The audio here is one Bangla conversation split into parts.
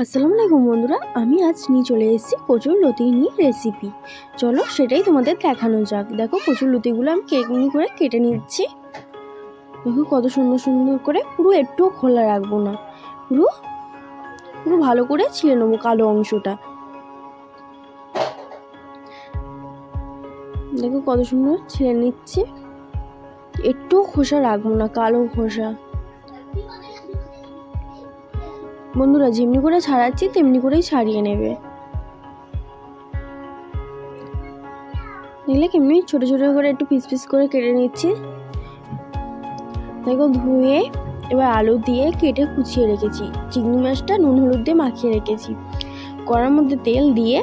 আসসালামু আলাইকুম বন্ধুরা, আমি আজ নিয়ে চলে এসেছি কচুর লতি নিয়ে রেসিপি চলো সেটাই তোমাদের দেখানো যাক। দেখো কচুর লতিগুলো আমি কেটনি করে কেটে নিচ্ছি। দেখো কত সুন্দর সুন্দর করে পুরো একটুও খোলা রাখব না। পুরো পুরো ভালো করে ছিঁড়ে নেব কালো অংশটা। দেখো কত সুন্দর ছিঁড়ে নিচ্ছি। একটুও খোসা রাখব না, কালো খোসা। বন্ধুরা যেমনি করে ছাড়াচ্ছি, তেমনি করেই ছাড়িয়ে নেবে। নিলে কেমনি ছোটো ছোটো করে একটু পিস পিস করে কেটে নিচ্ছি। দেখো ধুয়ে এবার আলু দিয়ে কেটে কুচিয়ে রেখেছি। চিংড়ি মাছটা নুন হলুদ দিয়ে মাখিয়ে রেখেছি। কড়ার মধ্যে তেল দিয়ে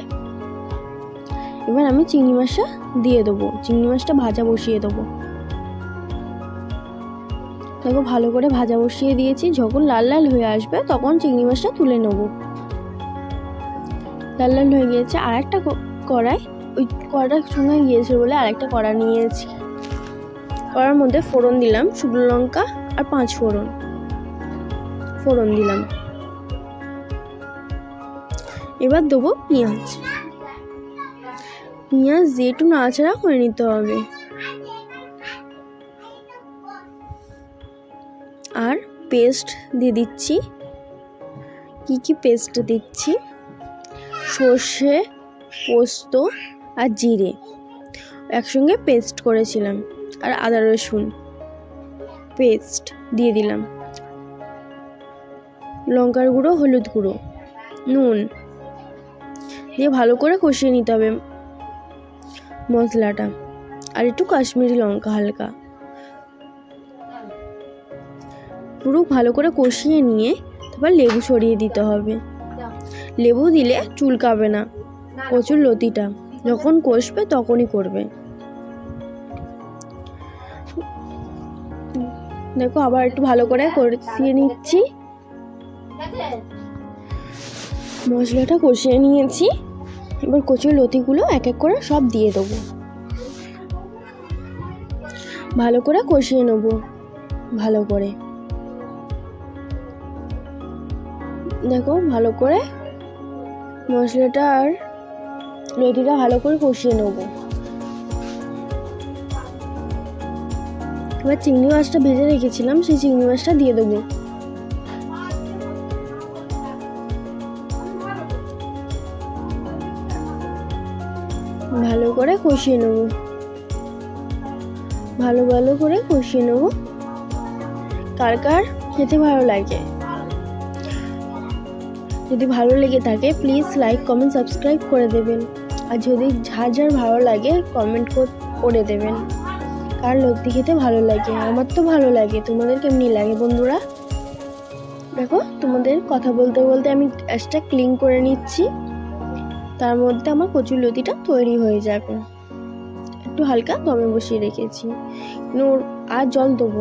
এবার আমি চিংড়ি মাছটা দিয়ে দেবো। চিংড়ি মাছটা ভাজা বসিয়ে দেবো। দেখো ভালো করে ভাজা বসিয়ে দিয়েছি। যখন লাল লাল হয়ে আসবে, তখন চিংড়ি মাছটা তুলে নেব। লাল লাল হয়ে গিয়েছে। আর একটা কড়াই, ওই কড়াটার সঙ্গে গিয়েছে বলে আরেকটা কড়া নিয়েছি। কড়ার মধ্যে ফোড়ন দিলাম, শুকনো লঙ্কা আর পাঁচ ফোড়ন। ফোড়ন দিলাম। এবার দেবো পেঁয়াজ। পেঁয়াজ দিয়ে একটু নাড়াচাড়া করে নিতে হবে। আর পেস্ট দিয়ে দিচ্ছি। কি কি পেস্ট দিচ্ছি? সর্ষে, পোস্ত আর জিরে। একসঙ্গে পেস্ট করেছিলাম আর আদা, রসুন পেস্ট দিয়ে দিলাম। লঙ্কার গুঁড়ো, হলুদ গুঁড়ো, নুন দিয়ে ভালো করে কষিয়ে নিতে হবে মশলাটা। আর একটু কাশ্মীরি লঙ্কা হালকা। পুরো ভালো করে কষিয়ে নিয়ে তারপর লেবু ছড়িয়ে দিতে হবে। লেবু দিলে চুলকাবে না কচুর লতিটা। যখন কষবে তখনই করবে। দেখো আবার একটু ভালো করে কষিয়ে নিচ্ছি। মশলাটা কষিয়ে নিয়েছি। এবার কচুর লতিগুলো এক এক করে সব দিয়ে দেবো। ভালো করে কষিয়ে নেব। ভালো করে। দেখো, ভালো করে মশলাটা আর লতিটা ভালো করে কষিয়ে নেব। এবার চিংড়ি মাছটা ভেজে রেখেছিলাম, সেই চিংড়ি মাছটা দিয়ে দেবো। ভালো করে কষিয়ে নেব। ভালো ভালো করে কষিয়ে নেব। কার কার খেতে ভালো লাগে? যদি ভালো লেগে থাকে প্লিজ লাইক কমেন্ট সাবস্ক্রাইব করে দেবেন। আর যদি যার যার ভালো লাগে কমেন্ট করে দেবেন। কার লতি খেতে ভালো লাগে? আমার তো ভালো লাগে। তোমাদের কেমনি লাগে বন্ধুরা? দেখো, তোমাদের কথা বলতে বলতে আমি গ্যাসটা ক্লিন করে নিচ্ছি। তার মধ্যে আমার কচুর লতিটা তৈরি হয়ে যাবে। একটু হালকা দমে বসিয়ে রেখেছি। আর জল দেবো